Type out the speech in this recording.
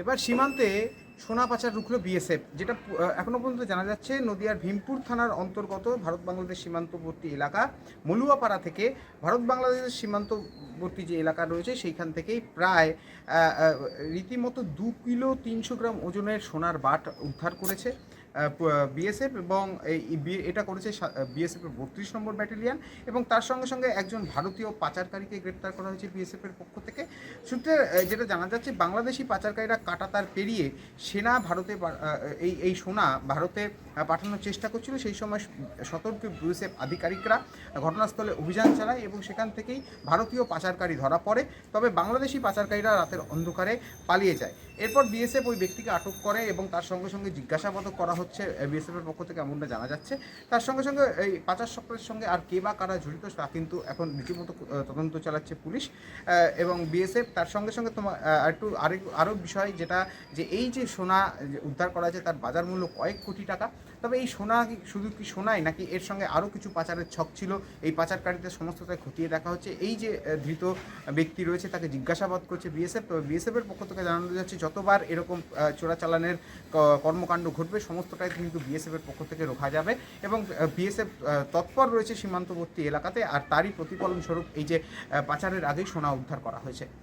এবার সীমান্তে সোনা পাচার রুখল বিএসএফ যেটা পু- আহ, এখনও পর্যন্ত জানা যাচ্ছে নদিয়ার ভীমপুর থানার অন্তর্গত ভারত বাংলাদেশ সীমান্তবর্তী এলাকা মলুয়াপাড়া থেকে ভারত বাংলাদেশের সীমান্তবর্তী যে এলাকা রয়েছে সেইখান থেকেই প্রায় রীতিমতো দু কিলো তিনশো গ্রাম ওজনের সোনার বাট উদ্ধার করেছে বিএসএফ এবং এটা করেছে বিএসএফ এর বত্রিশ নম্বর ব্যাটালিয়ান এবং তার সঙ্গে সঙ্গে একজন ভারতীয় পাচারকারীকে গ্রেপ্তার করা হয়েছে বিএসএফের পক্ষ থেকে। সূত্রে যেটা জানা যাচ্ছে, বাংলাদেশি পাচারকারীরা কাটাতার পেরিয়ে সেনা ভারতে এই এই সোনা ভারতে পাঠানোর চেষ্টা করছিল। সেই সময় সতর্ক বিএসএফ আধিকারিকরা ঘটনাস্থলে অভিযান চালায় এবং সেখান থেকেই ভারতীয় পাচারকারী ধরা পড়ে। তবে বাংলাদেশি পাচারকারীরা রাতের অন্ধকারে পালিয়ে যায়। এরপর বিএসএফ ওই ব্যক্তিকে আটক করে এবং তার সঙ্গে সঙ্গে জিজ্ঞাসাবাদ করা হচ্ছে বিএসএফের পক্ষ থেকে এমনটা জানা যাচ্ছে। তার সঙ্গে সঙ্গে এই পাচার চক্রের সঙ্গে আর কে বা কারা জড়িত, তা কিন্তু এখন রীতিমতো তদন্ত চালাচ্ছে পুলিশ। এবং বিএসএফ তার সঙ্গে সঙ্গে তোমার একটু আরেক আরও বিষয় যেটা যে এই যে সোনা উদ্ধার করা আছে তার বাজার মূল্য কয়েক কোটি টাকা। তবে এই সোনা শুধু কি সোনাই নাকি এর সঙ্গে আরও কিছু পাচারের ছক ছিল? এই পাচারকারীদের সমস্তটাই খতিয়ে দেখা হচ্ছে। এই যে ধৃত ব্যক্তি রয়েছে তাকে জিজ্ঞাসাবাদ করছে বিএসএফ তবে বিএসএফের পক্ষ থেকে জানানো যাচ্ছে, যতবার এরকম চোরাচালানের কর্মকাণ্ড ঘটবে, সমস্তটাই কিন্তু বিএসএফের পক্ষ থেকে রোখা যাবে। এবং বিএসএফ তৎপর রয়েছে সীমান্তবর্তী এলাকাতে, আর তারই প্রতিফলন স্বরূপ এই যে পাচারের আগেই সোনা উদ্ধার করা হয়েছে।